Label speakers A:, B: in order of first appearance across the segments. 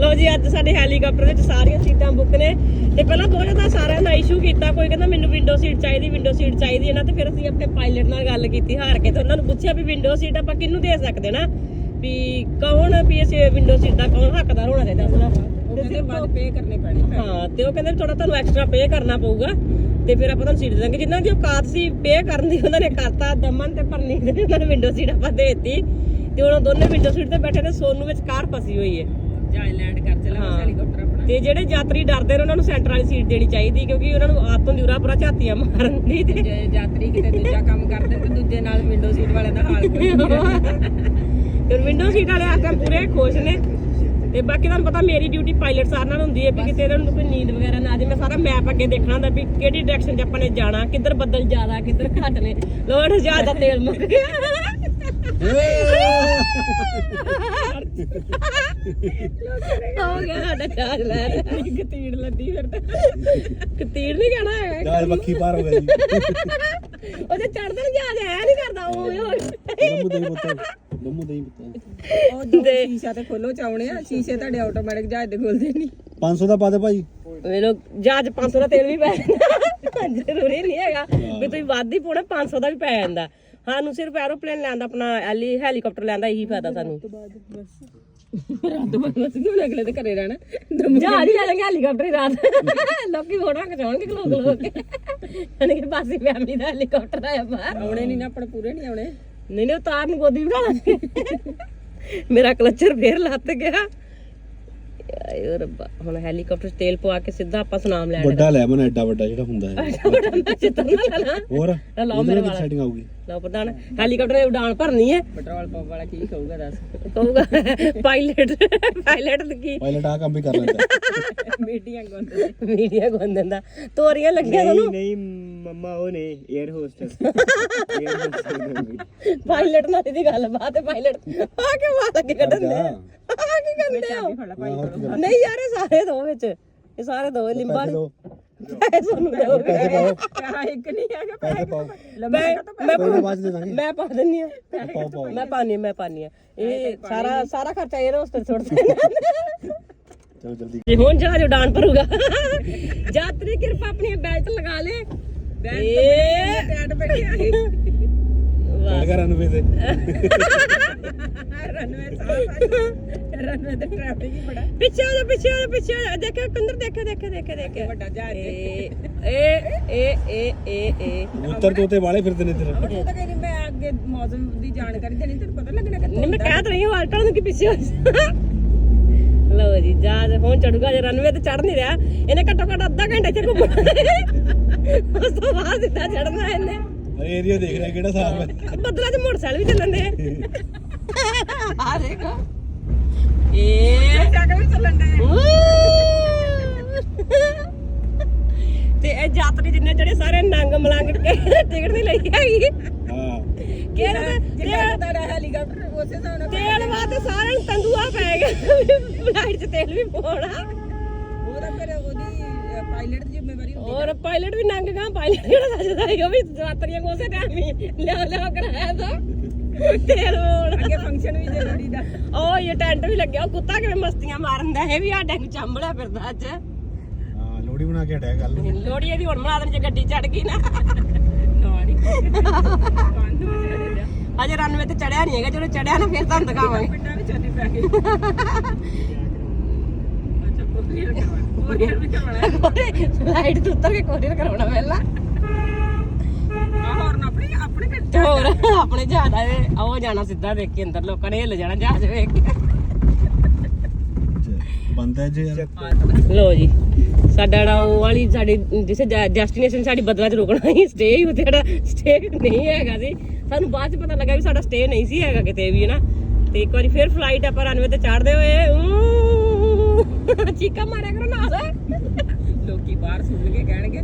A: ਲਓ ਜੀ ਅੱਜ ਸਾਡੇ ਹੈਲੀਕਾਪਟਰ ਵਿੱਚ ਸਾਰੀਆਂ ਸੀਟਾਂ ਬੁੱਕ ਨੇ। ਤੇ ਪਹਿਲਾਂ ਥੋੜਾ ਤਾਂ ਸਾਰਿਆਂ ਦਾ ਇਸ਼ੂ ਕੀਤਾ ਕੋਈ ਕਹਿੰਦਾ ਮੈਨੂੰ ਵਿੰਡੋ ਸੀਟ ਚਾਹੀਦੀ ਵਿੰਡੋ ਸੀਟ ਚਾਹੀਦੀ ਹੈ ਨਾ ਤੇ ਫਿਰ ਅਸੀਂ ਆਪਣੇ ਪਾਇਲਟ ਨਾਲ ਗੱਲ ਕੀਤੀ ਹਾਰ ਕੇ ਤੇ ਉਹਨਾਂ ਨੂੰ ਪੁੱਛਿਆ ਵੀ ਵਿੰਡੋ ਸੀਟ ਆਪਾਂ ਕਿਹਨੂੰ ਦੇ ਸਕਦੇ ਨਾ? ਵੀ ਕੌਣ ਵੀ ਅਸੀਂ ਵਿੰਡੋ ਸੀਟ ਦਾ ਕੌਣ ਹੱਕਦਾਰ ਹੋਣਾ ਚਾਹੀਦਾ? ਅਸਲਾ
B: ਉਹ ਕਹਿੰਦੇ ਬਾਅਦ ਪੇ ਕਰਨੇ ਪੈਣੇ
A: ਹਾਂ ਤੇ ਉਹ ਕਹਿੰਦੇ ਥੋੜਾ ਤੁਹਾਨੂੰ ਐਕਸਟਰਾ ਪੇ ਕਰਨਾ ਪਊਗਾ। ਤੇ ਫਿਰ ਆਪਾਂ ਤੁਹਾਨੂੰ ਸੀਟ ਦਾਂਗੇ। ਜਿਨ੍ਹਾਂ ਦੀ ਔਕਾਤ ਸੀ ਪੇ ਕਰਨ ਦੀ ਉਹਨਾਂ ਨੇ ਕਰਤਾ ਦਮਨ ਤੇ ਪਰਨੀ ਦੇ ਉਹਨਾਂ ਨੇ ਵਿੰਡੋ ਸੀਟ ਆਪਾਂ ਦੇ ਦਿੱਤੀ। ਤੇ ਹੁਣ ਉਹ ਦੋਨੇ ਵਿੰਡੋ ਸੀਟ ਤੇ ਬੈਠੇ ਨੇ ਸੋਨੂੰ ਵਿੱਚ ਕਾਰ ਫਸੀ ਹੋਈ ਹੈ।
B: ਜਾਇ ਲੈਂਡ ਕਰ ਚਲਾ
A: ਹਾਂ।
B: ਹੈਲੀਕਾਪਟਰ ਆਪਣਾ।
A: ਤੇ ਜਿਹੜੇ ਯਾਤਰੀ ਡਰਦੇ ਨੇ ਉਹਨਾਂ ਨੂੰ ਸੈਂਟਰ ਵਾਲੀ ਸੀਟ ਦੇਣੀ ਚਾਹੀਦੀ ਕਿਉਂਕਿ ਉਹਨਾਂ ਨੂੰ ਆਦਤ ਹੁੰਦੀ ਉਰਾ ਪੂਰਾ ਝਾਤੀਆਂ ਮਾਰਨ ਦੀ। ਤੇ
B: ਜੇ ਯਾਤਰੀ ਕਿਤੇ ਦੂਜਾ ਕੰਮ ਕਰਦੇ ਤੇ ਦੂਜੇ ਨਾਲ ਵਿੰਡੋ ਸੀਟ ਵਾਲਿਆਂ ਦਾ ਹਾਲ ਕੋਈ ਨਹੀਂ
A: ਤੇ ਵਿੰਡੋ ਸੀਟ ਵਾਲੇ ਆਟਮ ਪੂਰੇ ਖੁਸ਼ ਨੇ। ਤੇ ਬਾਕੀ ਤੁਹਾਨੂੰ ਪਤਾ ਮੇਰੀ ਡਿਊਟੀ ਪਾਇਲਟ ਸਾਰ ਨਾਲ ਹੁੰਦੀ ਹੈ ਵੀ ਕਿਤੇ ਇਹਨਾਂ ਨੂੰ ਕੋਈ ਨੀਂਦ ਵਗੈਰਾ ਨਾ ਆ ਜਾਵੇ ਮੈਂ ਸਾਰਾ ਮੈਪ ਅੱਗੇ ਦੇਖਣਾ ਹੁੰਦਾ ਵੀ ਕਿਹੜੀ ਡਾਇਰੈਕਸ਼ਨ 'ਚ ਆਪਾਂ ਨੇ ਜਾਣਾ ਕਿੱਧਰ ਬੱਦਲ ਜ਼ਿਆਦਾ ਕਿੱਧਰ ਘੱਟ ਨੇ। ਲੋੜ ਜ਼ਿਆਦਾ ਤੇਲ ਮੁੱਕ ਗਿਆ। ਹੋ ਗਿਆ ਸਾਡਾ ਚਾਰਜ ਲੈ
B: ਗਤੀੜ ਲੱਦੀ ਫਿਰ ਤਾਂ
A: ਕਤੀੜ ਨਹੀਂ ਕਹਿਣਾ ਹੈਗਾ
C: ਜਹਾਜ਼ ਮੱਖੀ ਪਾਰ ਹੋ ਗਿਆ ਜੀ
A: ਉਹਦੇ ਚੜਦਾ ਨਹੀਂ ਜਾ ਐ ਨਹੀਂ ਕਰਦਾ ਉਹ
C: ਦਮੂ ਦਹੀਂ ਪੁੱਤ ਦਮੂ ਦਹੀਂ ਪੁੱਤ।
B: ਉਹ ਦੋ। ਸ਼ੀਸ਼ਾ ਤੇ ਖੋਲੋ ਚਾਉਣੇ ਆ ਸ਼ੀਸ਼ੇ ਤੁਹਾਡੇ ਆਟੋਮੈਟਿਕ ਜਹਾਜ਼ ਦੇ ਖੁੱਲਦੇ ਨਹੀਂ
C: 500 ਦਾ ਪਾ ਦੇ ਭਾਈ
A: ਵੇਲੋ ਜਹਾਜ਼ 500 ਦਾ ਤੇਲ ਵੀ ਪੈ ਜਾਂਦਾ ਜ਼ਰੂਰੀ ਨਹੀਂ ਹੈਗਾ। ਵੀ ਤੁਸੀਂ ਵੱਧ ਹੀ ਪਾਉਣਾ 500 ਦਾ ਵੀ ਪੈ ਜਾਂਦਾ। ਸਾਨੂੰ ਸਿਰਫ ਐਰੋਪਲੇਨ ਲੈਣ ਦਾ ਆਪਣਾ ਐਲੀ ਹੈਲੀਕਾਪਟਰ ਲੈਣ ਦਾ ਇਹੀ ਫਾਇਦਾ ਸਾਨੂੰ।
B: ਰਾਤ ਨੂੰ ਬਸ। ਕਿਉਂ ਅਗਲੇ ਦੇ ਘਰੇ ਰਹਿਣਾ।
A: ਜਹਾਜ਼ ਹੀ ਲੈ ਲਾਂਗੇ ਹੈਲੀਕਾਪਟਰ ਹੀ ਰਾਤ। ਲੋਕੀ ਫੋਟੋਆਂ ਖਿਚਾਉਣਗੇ ਖਲੋ ਖਲੋ ਕੇ। ਯਾਨੀ ਕਿ ਬਾਸੀ ਫੈਮਿਲੀ ਦਾ ਹੈਲੀਕਾਪਟਰ ਆਇਆ ਬਾਹਰ।
B: ਆਉਣੇ ਨਹੀਂ ਨਾ ਆਪਣੇ ਪੂਰੇ ਨਹੀਂ ਆਉਣੇ।
A: ਨਹੀਂ ਨਹੀਂ ਉਤਾਰ ਨੂੰ ਗੋਦੀ ਬਿਠਾ ਲਾਂਗੇ। ਮੇਰਾ ਕਲਚਰ ਫੇਰ ਲੱਤ ਗਿਆ। ਆਏ ਰੱਬਾ। ਹੁਣ ਹੈਲੀਕਾਪਟਰ 'ਚ ਤੇਲ ਪਵਾ ਕੇ ਸਿੱਧਾ ਆਪਾਂ ਸੁਨਾਮ ਲੈਣ
C: ਵੱਡਾ ਲੈ ਮਨ ਐਡਾ ਵੱਡਾ ਜਿਹੜਾ ਹੁੰਦਾ ਹੈ।
A: ਚਿੱਤਰ ਨਾ ਲੈਣਾ
C: ਹੋਰ?
A: ਲਾਓ ਮੇਰੇ ਵਾਲਾ।
C: ਸੈਟਿੰਗ ਆਊਗੀ।
A: ਲਓ ਪ੍ਰਧਾਨ ਹੈਲੀਕਾਪਟਰ ਦੀ ਉਡਾਨ ਭਰਨੀ ਹੈ।
B: ਪੈਟਰੋਲ ਪੰਪ ਵਾਲਾ ਕੀ ਕਹੂਗਾ ਦੱਸ?
A: ਕਹੂਗਾ ਪਾਇਲਟ ਪਾਇਲਟ ਕੀ?
C: ਪਾਇਲਟ ਆ ਕੰਮ ਵੀ ਕਰ ਲੈਂਦਾ।
B: ਮੀਟੀਆਂ ਗੁੰਦ।
A: ਮੀਡੀਆ ਗੋਨ ਦਿੰਦਾ। ਤੋਰੀਆਂ ਲੱਗੀਆਂ ਤੁਹਾਨੂੰ?
D: ਨਹੀਂ ਮੰਮਾ ਉਹ ਨੇ 에ਅਰ ਹੋਸਟਸ
A: ਪਾਇਲਟ ਨਾਲ ਇਹਦੀ ਗੱਲ ਬਾਤ ਹੈ ਪਾਇਲਟ ਆ ਕੇ ਮਾਰ ਲੱਗੇ ਕੱਢਣ ਦੇ ਆ? ਕੀ ਕਰਦੇ ਹੋ ਨਹੀਂ ਯਾਰ ਇਹ ਸਾਰੇ ਦੋ ਵਿੱਚ। ਇਹ ਸਾਰੇ ਦੋ ਲਿੰਬਾ
C: ਪੈਸੇ ਦੋ।
A: ਪੈਸੇ ਤੁਹਾਨੂੰ ਦਿਓ
C: ਪੈਸੇ ਪਾਓ।
B: ਪਿਆ ਇੱਕ ਨਹੀਂ ਹੈਗਾ
C: ਪੈਸੇ ਪਾਓ।
A: ਮੈਂ ਮੈਂ
C: ਨਾ
A: ਮੈਂ ਪਾ ਦਿੰਨੀ ਆ।
C: ਪਾਓ ਪਾਓ।
A: ਮੈਂ ਪਾਣੀ ਮੈਂ ਪਾਣੀ ਆ। ਇਹ ਸਾਰਾ ਸਾਰਾ ਖਰਚਾ ਇਹ ਉਸ ਤੇ ਛੋੜ ਦੇਣਾ
C: ਚਲੋ ਜਲਦੀ।
A: ਜੇ ਹੁਣ ਜਹਾਜ਼ ਉਡਾਨ ਭਰੂਗਾ। ਯਾਤਰੀ ਕਿਰਪਾ ਆਪਣੀ ਬੈਲਟ ਲਗਾ ਲੇ। ਬੈਲਟ
B: ਟੈਟ ਬੈਠਿਆ
C: ਗੱਲ ਕਰ ਅਨਵੇ ਤੇ।
B: ਰਨਵੇ ਰਨਵੇ ਤੇ ਟ੍ਰੈਫਿਕ ਹੀ ਬੜਾ।
A: ਪਿੱਛੇ ਹੋ ਜਾ ਪਿੱਛੇ ਹੋ ਜਾ ਪਿੱਛੇ ਹੋ ਜਾ। ਦੇਖੋ ਕੰਦਰ ਦੇਖੋ ਦੇਖੋ ਦੇਖੋ ਦੇਖੋ
B: ਵੱਡਾ ਜਹਾਜ਼
A: ਏ ਏ ਏ ਏ ਏ ਏ।
C: ਉੱਤਰ ਤੋਤੇ ਵਾਲੇ ਫਿਰਦੇ ਨੇ ਇੱਧਰ।
B: ਉਹ ਤਾਂ ਕਹਿੰਦੀ ਮੈਂ ਅੱਗੇ ਮੌਸਮ ਦੀ ਜਾਣਕਾਰੀ ਦੇਣੀ ਤੈਨੂੰ ਪਤਾ ਲੱਗਣਾ ਕਿ
A: ਨਹੀਂ ਮੈਂ ਕਹਿ ਤਾਂ ਰਹੀ ਹਾਂ ਆਲਟਾ ਨੂੰ ਕਿ ਪਿੱਛੇ ਹੋ ਜਾ। ਲਓ ਜੀ ਜਹਾਜ਼ ਹੁਣ ਚੜੂਗਾ ਜੇ ਰਨਵੇ ਤੇ ਚੜ ਨਹੀਂ ਰਿਹਾ ਇਹਨੇ ਘੱਟੋ ਘੱਟ ਅੱਧਾ ਘੰਟਾ ਇੱਥੇ ਘੁੰਮਣਾ। ਉਸ ਤੋਂ ਬਾਅਦ ਸਿੱਧਾ ਚੜਨਾ ਇਹਨੇ।
C: ਏਰੀਆ ਦੇਖ ਰਿਹਾ ਕਿਹੜਾ ਸਾਫ਼ ਹੈ।
A: ਬੱਦਲਾਂ 'ਚ ਮੋਟਰਸਾਈਕਲ ਵੀ ਚੱਲਣ ਦੇ ਆ ਦੇਖੋ। ਇਹ
B: ਚੱਕ ਵੀ ਚੱਲਣ ਦੇ
A: ਤੇ ਇਹ ਯਾਤਰੀ ਜਿੰਨੇ ਜਿਹੜੇ ਸਾਰੇ ਨੰਗ ਮਲੰਗ ਕੇ ਟਿਕਟ ਨਹੀਂ ਲਈ ਹੈਗੀ।
C: ਹਾਂ।
A: ਕਿਹੜਾ
B: ਜਿਹੜਾ ਤੁਹਾਡਾ ਹੈਲੀਕਾਪਟਰ ਉਸੇ ਹਿਸਾਬ ਨਾਲ
A: ਤੇਲ ਵਾਤੇ ਸਾਰਿਆਂ ਨੂੰ ਤੰਦੂਆ ਪੈ ਗਿਆ। ਫਲਾਈਟ 'ਚ ਤੇਲ ਵੀ ਪਾਉਣਾ।
B: ਪਾਇਲਟ ਦੀ ਜ਼ਿੰਮੇਵਾਰੀ ਹੁੰਦੀ
A: ਔਰ ਪਾਇਲਟ ਵੀ ਨੰਗ ਗਾ ਪਾਇਲਟ ਜਿਹੜਾ ਸੱਜਦਾ ਹੈ ਉਹ ਵੀ ਯਾਤਰੀਆਂ ਕੋਸੇ ਟਾਈਮ ਹੀ ਲਿਆ ਲਿਆ ਕਰਾਇਆ ਤਾਂ। ਤੇਲ ਪਾਉਣਾ
B: ਅੱਗੇ ਫੰਕਸ਼ਨ ਵੀ ਜ਼ਰੂਰੀ ਦਾ।
A: ਉਹ ਇਹ ਟੈਂਟ ਵੀ ਲੱਗਿਆ ਉਹ ਕੁੱਤਾ ਕਿਵੇਂ ਮਸਤੀਆਂ ਮਾਰਦਾ ਇਹ ਵੀ ਸਾਡਾ ਨੂੰ ਚੰਬਲਿਆ ਫਿਰਦਾ ਅੱਜ।
C: ਹਾਂ ਲੋੜੀ ਬਣਾ ਕੇ ਹਟਿਆ ਗੱਲ
A: ਲੋੜੀ ਇਹਦੀ ਹੁਣ ਬਣਾ ਦੇਣੀ ਜੇ ਗੱਡੀ ਚੜ ਗਈ ਨਾ।
B: ਨਾੜੀ ਬੰਦ ਹੋ ਜਾਏਗਾ
A: ਅਜੇ ਰਨਵੇ ਤੇ ਚੜਿਆ ਨਹੀਂ ਹੈਗਾ ਜਦੋਂ ਚੜਿਆ ਨਾ ਫਿਰ ਤੁਹਾਨੂੰ ਦਿਖਾਵਾਂਗੇ।
B: ਪਿੰਡਾਂ ਵਿੱਚ ਚੱਲੀ ਪੈ ਗਈ ਕੋਰੀਅਰ ਵੀ ਕਰਵਾਣਾ
A: ਲਾਈਟ ਤੋਂ ਉੱਤਰ ਕੇ ਕੋਰੀਅਰ ਕਰਾਉਣਾ ਪਹਿਲਾਂ।
B: ਆ ਹੋਰ ਨਾ ਆਪਣੀ ਆਪਣੇ ਘਰ
A: ਤੇ ਹੋਰ ਆਪਣੇ ਜਹਾਜ਼ ਆ ਉਹ ਜਾਣਾ ਸਿੱਧਾ ਦੇਖ ਕੇ ਅੰਦਰ ਲੋਕਾਂ ਨੇ ਹਿੱਲ ਜਾਣਾ ਜਹਾਜ਼ ਵੇਖ ਕੇ।
C: ਬੰਦਾ ਜੇ ਯਾਰ।
A: ਲੋ ਜੀ ਸਾਡਾ ਜਿਹੜਾ ਉਹ ਵਾਲੀ ਸਾਡੀ ਜਿਸੇ ਡੈਸਟੀਨੇਸ਼ਨ ਸਾਡੀ ਬਦਲਾ ਚ ਰੁਕਣਾ ਸੀ ਸਟੇ ਹੀ ਉੱਥੇ ਸਟੇ ਨਹੀਂ ਹੈਗਾ ਸੀ। ਸਾਨੂੰ ਬਾਅਦ ਚ ਪਤਾ ਲੱਗਾ ਵੀ ਸਾਡਾ ਸਟੇ ਨਹੀਂ ਸੀ ਹੈਗਾ ਕਿਤੇ ਵੀ ਨਾ ਤੇ ਇੱਕ ਵਾਰੀ ਫਿਰ ਫਲਾਈਟ ਆਪਾਂ ਰਨਵੇ ਤੇ ਚੜਦੇ ਹੋਏ ਊਂ ਚੀਕਾ ਮਾਰਿਆ ਕਰੋ ਨਾਲ।
B: ਲੋਕੀ ਬਾਹਰ ਸੁਣ ਕੇ ਕਹਿਣਗੇ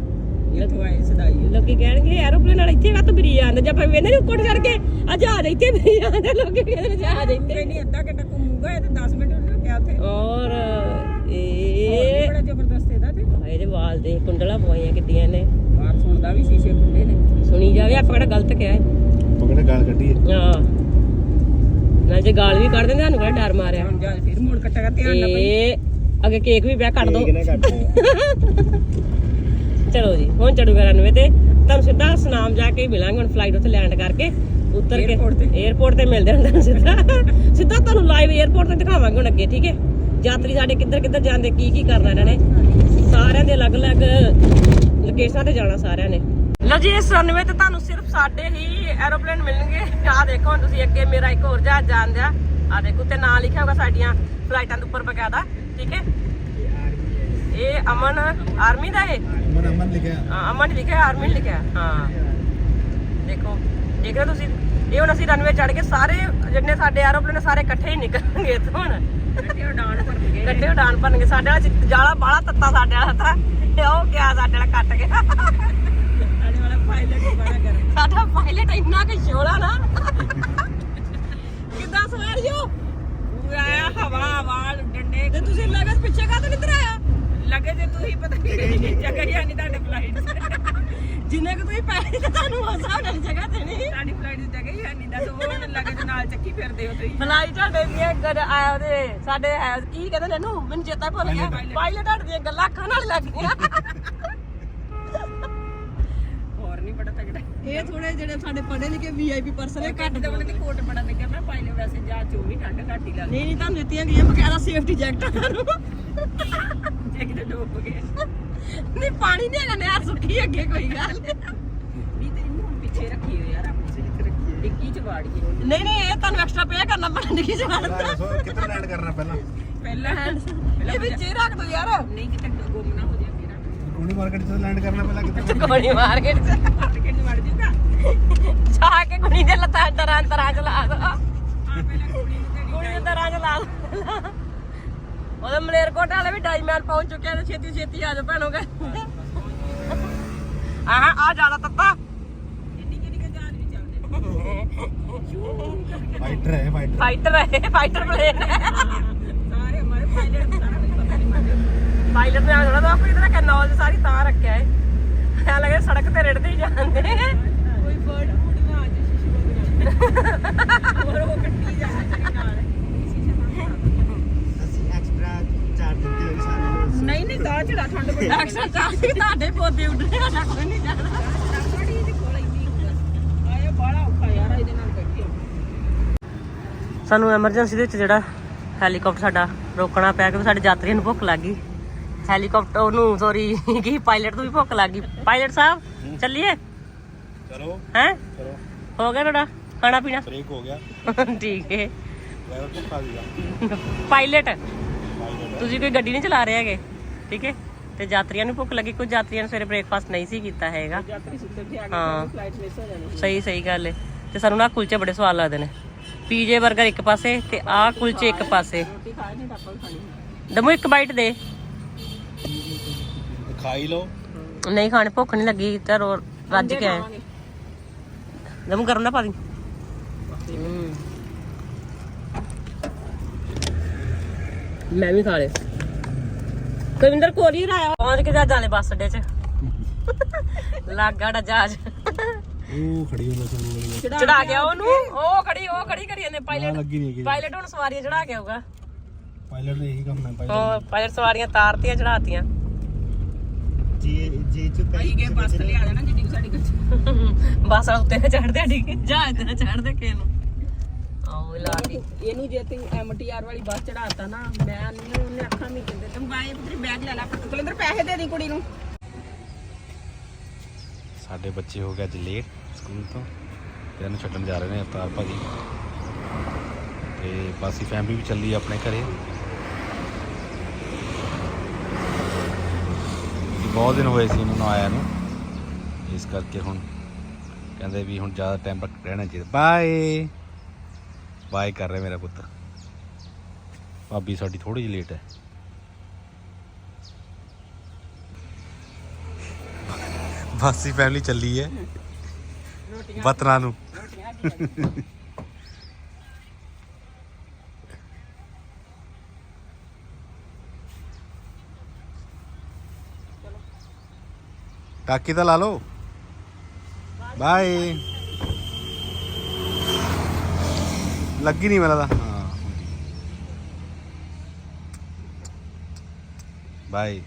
B: ਇੱਥੋਂ ਆਏ ਸਦਾਈ
A: ਲੋਕੀ ਕਹਿਣਗੇ ਐਰੋਪਲੇਨ ਨਾਲ ਇੱਥੇ ਕਾਤੋਂ ਬਿਰੀ ਜਾਂਦਾ ਜੇ ਆਪਾਂ ਵੇਨੇ ਉੱਕੜ ਚੜ ਕੇ ਆ ਜਹਾਜ਼ ਇੱਥੇ ਬਿਰੀ ਜਾਂਦਾ ਲੋਕੀ ਕਹਿੰਦੇ ਜਹਾਜ਼ ਇੱਥੇ।
B: ਨਹੀਂ ਅੱਧਾ ਘੰਟਾ ਘੁੰਮੂਗਾ ਇਹ ਤਾਂ 10 ਮਿੰਟ ਰੁਕਿਆ ਉੱਥੇ।
A: ਔਰ ਇਹ
B: ਬੜਾ ਜ਼ਬਰਦਸਤ ਇਹਦਾ ਤੇ।
A: ਇਹਦੇ ਵਾਲ ਦੇ ਕੁੰਡਲਾ ਪਵਾਈਆਂ ਕਿੱਡੀਆਂ ਨੇ।
B: ਬਾਹਰ ਸੁਣਦਾ ਵੀ ਸ਼ੀਸ਼ੇ ਖੁੱਲੇ ਨੇ।
A: ਸੁਣੀ ਜਾਵੇ ਆਪਾਂ ਕਿਹੜਾ ਗਲਤ ਕਿਹਾ ਹੈ।
C: ਪਕੜੇ ਗਾਲ ਕੱਢੀ ਹੈ।
A: ਹਾਂ ਨਾਲ ਜੇ ਗਾਲ ਵੀ ਕੱਢ ਦਿੰਦੇ ਸਾਨੂੰ ਕਿਹੜਾ ਡਰ ਮਾਰਿਆ।
B: ਹੁਣ ਜਾ ਫਿਰ ਮੋੜ ਕੱਟੇਗਾ ਧਿਆਨ ਨਾਲ
A: ਇਹ ਅੱਗੇ ਕੇਕ ਵੀ ਪਿਆ ਕੱਟ ਦੋ। ਚਲੋ ਜੀ ਹੁਣ ਚੜੂਗਾ ਰਨਵੇ ਤੇ ਤੁਹਾਨੂੰ ਸਿੱਧਾ ਸੁਨਾਮ ਜਾ ਕੇ ਮਿਲਾਂਗੇ ਹੁਣ ਫਲਾਈਟ ਉੱਥੇ ਲੈਂਡ ਕਰਕੇ ਉਤਰ ਕੇ 에어ਪੋਰਟ ਤੇ ਮਿਲਦੇ ਹਾਂ ਤੁਹਾਨੂੰ ਸਿੱਧਾ। ਸਿੱਧਾ ਤੁਹਾਨੂੰ ਲਾਈਵ 에어ਪੋਰਟ ਤੇ ਦਿਖਾਵਾਂਗੇ ਹੁਣ ਅੱਗੇ ਠੀਕ ਹੈ? ਯਾਤਰੀ ਸਾਡੇ ਕਿੱਧਰ ਕਿੱਧਰ ਜਾਂਦੇ ਕੀ ਕੀ ਕਰਨਾ ਇਹਨਾਂ ਨੇ? ਸਾਰਿਆਂ ਦੇ ਅਲੱਗ-ਅਲੱਗ ਲੋਕੇਸ਼ਨਾਂ ਤੇ ਜਾਣਾ ਸਾਰਿਆਂ ਨੇ। ਲਓ ਜੀ ਇਸ ਰਨਵੇ ਤੇ ਤੁਹਾਨੂੰ ਸਿਰਫ ਸਾਡੇ ਹੀ ਐਰੋਪਲੇਨ ਮਿਲਣਗੇ। ਆ ਦੇਖੋ ਹੁਣ ਤੁਸੀਂ ਅੱਗੇ ਮੇਰਾ ਇੱਕ ਹੋਰ ਜਹਾਜ਼ ਜਾਂਦਾ ਆ ਦੇਖੋ ਤੇ ਨਾਂ ਲਿਖਿਆ ਹੋਗਾ ਸਾਡੀਆਂ ਫਲਾਈਟਾਂ ਦੇ ਉੱਪਰ ਬਕਾਇਦਾ। ਠੀਕ ਹੈ? ਇਹ ਅਮਨ ਆਰਮੀ ਦਾ ਇਹ
C: ਮਨ ਅਮਨ ਲਿਖਿਆ।
A: ਹਾਂ, ਅਮਨ ਲਿਖਿਆ ਆਰਮੀ ਲਿਖਿਆ ਹਾਂ। ਦੇਖੋ ਦੇਖ ਰਹੇ ਹੋ ਤੁਸੀਂ। ਇਹ ਹੁਣ ਅਸੀਂ ਰਨਵੇ ਚੜ ਕੇ ਸਾਰੇ ਜਿੰਨੇ ਸਾਡੇ ਐਰੋਪਲੇਨ ਸਾਰੇ ਇਕੱਠੇ ਹੀ ਨਿਕਲਣਗੇ ਇੱਥੋਂ ਹੁਣ।
B: ਕੱਟੇ ਉਡਾਨ ਭਰ ਗਏ
A: ਇਕੱਠੇ ਉਡਾਨ ਭਰਨਗੇ। ਸਾਡੇ ਵਾਲਾ ਚ- ਜਾਲਾ ਬਾਲਾ ਤੱਤਾ ਸਾਡੇ ਵਾਲਾ ਤਾਂ। ਉਹ ਗਿਆ ਸਾਡੇ ਵਾਲਾ ਕੱਟ ਗਿਆ।
B: ਸਾਡੇ ਵਾਲਾ ਪਾਇਲਟ ਬੜਾ ਕਰ
A: ਸਾਡਾ ਪਾਇਲਟ ਇੰਨਾ ਕਿ ਸ਼ੋਲਾ ਨਾ ਕਿੱਦਾਂ ਸਵਾਰਿਓ
B: ਆਇਆ ਹਵਾ ਵਾਲ ਡੰਡੇ
A: ਤੇ ਤੁਸੀਂ ਲਗਤ ਪਿੱਛੇ ਕਾ ਨਹੀਂ ਆਇਆ
B: ਲੱਗੇ ਜੇ ਤੁਸੀਂ ਪਤਾ ਨਹੀਂ। ਜਗ੍ਹਾ ਹੀ ਨਹੀਂ ਤੁਹਾਡੇ ਫਲਾਈਟ
A: ਜਿੰਨੇ ਕਿ ਤੁਸੀਂ ਪੈਸੇ ਤੇ ਤੁਹਾਨੂੰ ਉਸ ਹਿਸਾਬ ਨਾਲ ਜਗ੍ਹਾ ਦੇਣੀ।
B: ਸਾਡੀ ਫਲਾਈਟ ਦੀ ਜਗ੍ਹਾ ਹੀ ਨਹੀਂ ਦੱਸ ਉਹ ਲੱਗੇ ਦੇ ਨਾਲ ਚੱਕੀ ਫਿਰਦੇ ਹੋ ਤੁਸੀਂ।
A: ਫਲਾਈ ਤੁਹਾਡੇ ਦੀਆਂ ਗਰ ਆਇਆ ਉਹਦੇ ਸਾਡੇ ਹੈ ਕੀ ਕਹਿੰਦੇ ਨੇ ਇਹਨੂੰ? ਮੈਨੂੰ ਚੇਤਾ ਭੁੱਲ ਗਿਆ। ਪਾਇਲਟ ਤੁਹਾਡੇ ਦੀਆਂ ਗੱਲਾਂ ਅੱਖਾਂ ਨਾਲ ਲੱਗ ਗਈਆਂ।
B: ਨਹੀਂ ਬੜਾ ਤਗੜਾ
A: ਇਹ ਥੋੜੇ ਜਿਹੜੇ ਸਾਡੇ ਪੜ੍ਹੇ ਲਿਖੇ ਵੀਆਈਪੀ ਪਰਸਨ
B: ਇਹ ਘੱਟ ਦੇ ਉਹਨੇ ਕੋਟ ਬੜਾ ਲੱਗਿਆ ਮੈਂ ਪਾਇਲਟ ਵੈਸੇ ਜਾ ਚੋ ਵੀ ਠੰਡ ਘੱਟ ਹੀ ਲੱਗਦੀ
A: ਨਹੀਂ ਨਹੀਂ ਤੁਹਾਨੂੰ ਦਿੱਤੀਆਂ ਗਈਆਂ ਬਕਾਇਦਾ ਸੇਫਟੀ ਜੈਕਟਾਂ ਨੂੰ
B: ਜੇ ਕਿਤੇ ਡੁੱਬ ਗਏ।
A: ਨਹੀਂ ਪਾਣੀ ਨਹੀਂ ਹੈਗਾ ਨਹਿਰ ਸੁੱਕੀ ਅੱਗੇ ਕੋਈ ਗੱਲ ਨਹੀਂ।
B: ਤੇਰੀ ਮੂੰਹ ਪਿੱਛੇ ਰੱਖੀ ਹੋਈ ਯਾਰ ਆਪਣੀ ਸਿਰ ਰੱਖੀ ਡਿੱਗੀ ਚ ਵਾੜ ਗਈ।
A: ਨਹੀਂ ਨਹੀਂ ਇਹ ਤੁਹਾਨੂੰ ਐਕਸਟਰਾ ਪੇ ਕਰਨਾ ਪੈਣਾ ਨਹੀਂ ਜਵਾਨ
C: ਸੋ ਕਿੱਥੇ ਲੈਂਡ ਕਰਨਾ ਪਹਿਲਾਂ?
B: ਪਹਿਲਾਂ
A: ਇਹ ਵਿੱਚ ਹੀ ਰੱਖ ਦੋ ਯਾਰ।
B: ਨਹੀਂ ਕਿਤੇ ਗੁੰਮ ਨਾ ਹੋ ਜਾਏ ਮੇਰਾ
C: ਕੋਣੀ ਮਾਰਕੀਟ ਚ ਲੈਂਡ ਕਰਨਾ ਪਹਿਲਾਂ ਕਿੱਥੇ
A: ਕੋਣੀ ਮਾਰਕੀਟ ਚ।
B: ਮਾਰਕੀਟ ਚ ਵੜ ਜੂਗਾ।
A: ਜਾ ਕੇ ਕੁੜੀ ਦੇ ਲੱਤਾਂ ਤਰਾਂ ਤਰਾਂ ਚ ਲਾ ਦੋ।
B: ਆ ਪਹਿਲਾਂ ਕੁੜੀ ਨੂੰ
A: ਦੇ ਤਰਾਂ ਚ ਲਾ ਦੋ। ਉਹਦੇ ਮਲੇਰਕੋਟ ਵਾਲੇ ਵੀ ਡਾਈਮੈਨ ਪਹੁੰਚ ਚੁੱਕੇ ਨੇ ਛੇਤੀ ਛੇਤੀ ਆ ਜਾ ਭੈਣੋਗੇ ਆਹ ਆ ਜ਼ਿਆਦਾ ਤੱਤਾ।
B: ਕਿੰਨੀ ਕਿੰਨੀ ਕੁ ਜਹਾਜ਼ ਵੀ ਚੱਲਦੇ।
C: ਫਾਈਟਰ ਹੈ ਫਾਈਟਰ
A: ਫਾਈਟਰ ਹੈ ਫਾਈਟਰ ਪਲੇਨ
B: ਸਾਰੇ ਹਮਾਰੇ ਪਾਇਲਟ ਸਾਰਾ ਕੁਝ ਪਤਾ ਨਹੀਂ ਮੰਨਦੇ
A: ਪਾਇਲਟ ਨੇ ਆਉਣਾ ਤਾਂ ਆਪਣੀ ਤਰ੍ਹਾਂ ਨੌਲੇਜ ਸਾਰੀ ਤਾਂ ਰੱਖਿਆ ਹੈ। ਐ ਲੱਗੇ ਸੜਕ ਤੇ ਰੜਦੇ ਹੀ ਜਾਂਦੇ
B: ਕੋਈ ਬਰਡ ਫੂਡ ਨਾ ਆ ਜੇ ਸ਼ੀਸ਼ੇ ਬਗ ਹੋਰ ਉਹ ਕੱਟੀ ਜਾਂਦੀ ਤੇਰੀ ਨਾਲ
D: ਅਸੀਂ ਐਕਸਟਰਾ ਚਾਰਜ ਦਿੱਤੇ ਹੋਏ ਸਾਰੇ ਨੂੰ
B: ਨਹੀਂ ਨਹੀਂ ਦਾ ਚੜਾ ਠੰਡ ਬੜੀ।
A: ਐਕਸ਼ਨ ਚਾਹੀ ਤੁਹਾਡੇ ਪੌਦੇ ਉੱਡਣੇ ਸਾਡਾ ਕੋਈ ਨਹੀਂ ਜਾਣਾ।
B: ਥੋੜੀ ਜਿਹੀ ਕੋਲ ਇੰਨੀ ਆਏ ਬੜਾ ਔਖਾ ਯਾਰ ਇਹਦੇ ਨਾਲ ਬੈਠੀ
A: ਸਾਨੂੰ ਐਮਰਜੈਂਸੀ ਦੇ ਵਿੱਚ ਜਿਹੜਾ ਹੈਲੀਕਾਪਟਰ ਸਾਡਾ ਰੋਕਣਾ ਪਿਆ ਕਿਉਂਕਿ ਸਾਡੇ ਯਾਤਰੀਆਂ ਨੂੰ ਭੁੱਖ ਲੱਗ ਗਈ। ਹੈਲੀਕਾਪਟਰ ਨੂੰ ਸੌਰੀ ਕੀ ਪਾਇਲਟ ਨੂੰ ਵੀ ਭੁੱਖ ਲੱਗ ਗਈ। ਪਾਇਲਟ ਸਾਹਿਬ ਚੱਲੀਏ?
C: ਚਲੋ।
A: ਹੈ?
C: ਚਲੋ।
A: ਹੋ ਗਿਆ ਤੁਹਾਡਾ ਖਾਣਾ ਪੀਣਾ?
C: ਬ੍ਰੇਕ ਹੋ ਗਿਆ।
A: ਠੀਕ ਹੈ ਪਾਇਲਟ ਤੁਸੀਂ ਕੋਈ ਗੱਡੀ ਨਹੀਂ ਚਲਾ ਰਹੇ ਹੈਗੇ? ਠੀਕ ਹੈ? ਤੇ ਯਾਤਰੀਆਂ ਨੂੰ ਭੁੱਖ ਲੱਗੀ ਕੁਝ ਯਾਤਰੀਆਂ ਨੇ ਸਵੇਰੇ ਬ੍ਰੇਕਫਾਸਟ ਨਹੀਂ ਸੀ ਕੀਤਾ ਹੈਗਾ।
B: ਯਾਤਰੀ ਸੁੱਤੇ ਤੇ ਆ
A: ਹਾਂ।
B: ਫਲਾਈਟ ਮਿਸ ਹੋ ਜਾਣੀ
A: ਸਹੀ ਸਹੀ ਗੱਲ ਹੈ ਤੇ ਸਾਨੂੰ ਨਾ ਕੁਲਚੇ ਬੜੇ ਸਵਾਦ ਲੱਗਦੇ ਨੇ। ਪੀਜੇ 버ਗਰ ਇੱਕ ਪਾਸੇ ਤੇ ਆਹ ਕੁਲਚੇ ਇੱਕ ਪਾਸੇ।
B: ਰੋਟੀ ਖਾਏ ਨਹੀਂ ਤਾਂ ਆਪਾਂ ਵੀ ਖਾਣੀ
A: ਦਮੂ ਇੱਕ ਬਾਈਟ ਦੇ।
C: ਖਾ ਹੀ ਲਓ।
A: ਨਹੀਂ ਖਾਣੇ ਭੁੱਖ ਨਹੀਂ ਲੱਗੀ ਤੇ ਰੋ ਰੱਜ ਕੇ ਆਏ।
B: ਖਾਵਾਂਗੇ।
A: ਦਮੂ ਗਰਮ ਨਾ ਪਾ ਦੀ। ਮੈਂ ਵੀ ਖਾ ਲੇ ਕਵਿੰਦਰ ਕੋਰੀਅਰ ਆਇਆ ਪਹੁੰਚ ਕੇ ਜਹਾਜ਼ਾਂ ਵਾਲੇ ਬੱਸ ਅੱਡੇ 'ਚ। ਲੱਗਾ ਡਾ ਜਹਾਜ਼।
C: ਉਹ ਖੜੀ ਹੁੰਦਾ ਸਾਨੂੰ ਵਾਲੀ
A: ਚੜਾ ਗਿਆ ਉਹਨੂੰ। ਉਹ ਖੜੀ ਉਹ ਖੜੀ ਕਰੀ ਜਾਂਦੇ
C: ਨਾ
A: ਪਾਇਲਟ
C: ਲੱਗੀ ਨਹੀਂ ਹੈਗੀ।
A: ਪਾਇਲਟ ਹੁਣ ਸਵਾਰੀਆਂ ਚੜਾ ਕੇ ਆਊਗਾ।
C: ਪਾਇਲਟ ਦਾ ਇਹੀ ਕੰਮ ਹੈ ਪਾਇਲਟ
A: ਉਹ ਪਾਇਲਟ ਸਵਾਰੀਆਂ ਤਾਰਤੀਆਂ ਚੜਾਤੀਆਂ
D: ਜੀ ਜੀ ਚ ਪੈ
B: ਗਏ ਬੱਸ ਲਿਆ ਦੇਣਾ ਜਿੱਡੀ ਸਾਡੀ
A: ਬੱਸ ਉੱਤੇ ਨਾ ਚੜਦੇ ਅੜੀ ਜਹਾਜ਼ ਤੇ ਨਾ ਚੜਦੇ ਕੇ ਨੂੰ। ਆਓ ਲਾ ਕੇ।
B: ਇਹਨੂੰ ਜੇ ਤੂੰ ਐਮਟੀਆਰ ਵਾਲੀ ਬੱਸ ਚੜਾਤਾ ਨਾ, ਮੈਂ ਨਹੀਂ, ਉਹਨੇ ਅੱਖਾਂ ਮੀ ਕਹਿੰਦੇ ਤੂੰ ਬਾਏ ਪੁੱਤਰੀ ਬੈਗ ਲੈ ਲੈ ਕੁਲਿੰਦਰ ਪੈਸੇ ਦੇ ਦੀ ਕੁੜੀ ਨੂੰ।
C: ਸਾਡੇ ਬੱਚੇ ਹੋ ਗਏ ਅੱਜ ਲੇਟ ਸਕੂਲ ਤੋਂ। ਤੇ ਇਹਨੂੰ ਛੱਡਣ ਜਾ ਰਹੇ ਨੇ ਅਵਤਾਰ ਭਾਜੀ। ਤੇ ਬਾਸੀ ਫੈਮਿਲੀ ਵੀ ਚੱਲੀ ਆਪਣੇ ਘਰੇ। ਬਹੁਤ ਦਿਨ ਹੋਏ ਸੀ ਇਹਨਾਂ ਨੂੰ ਆਇਆ ਨੂੰ। ਇਸ ਕਰਕੇ ਹੁਣ ਕਹਿੰਦੇ ਵੀ ਹੁਣ ਜ਼ਿਆਦਾ ਟਾਈਮ ਤੱਕ ਰਹਿਣਾ ਚਾਹੀਦਾ। ਬਾਏ ਬਾਏ ਕਰ ਰਿਹਾ ਮੇਰਾ ਪੁੱਤ ਭਾਬੀ ਸਾਡੀ ਥੋੜੀ ਜਿਹੀ ਲੇਟ ਹੈ। ਬਾਸੀ ਫੈਮਿਲੀ ਚੱਲੀ ਹੈ। ਬਤਨਾ ਨੂੰ। ਟਾਕੀ ਤਾਂ ਲਾ ਲਓ। ਬਾਏ ਲੱਗੀ ਨਹੀਂ ਮੇਰਾ ਤਾਂ। ਹਾਂ। ਬਾਈ।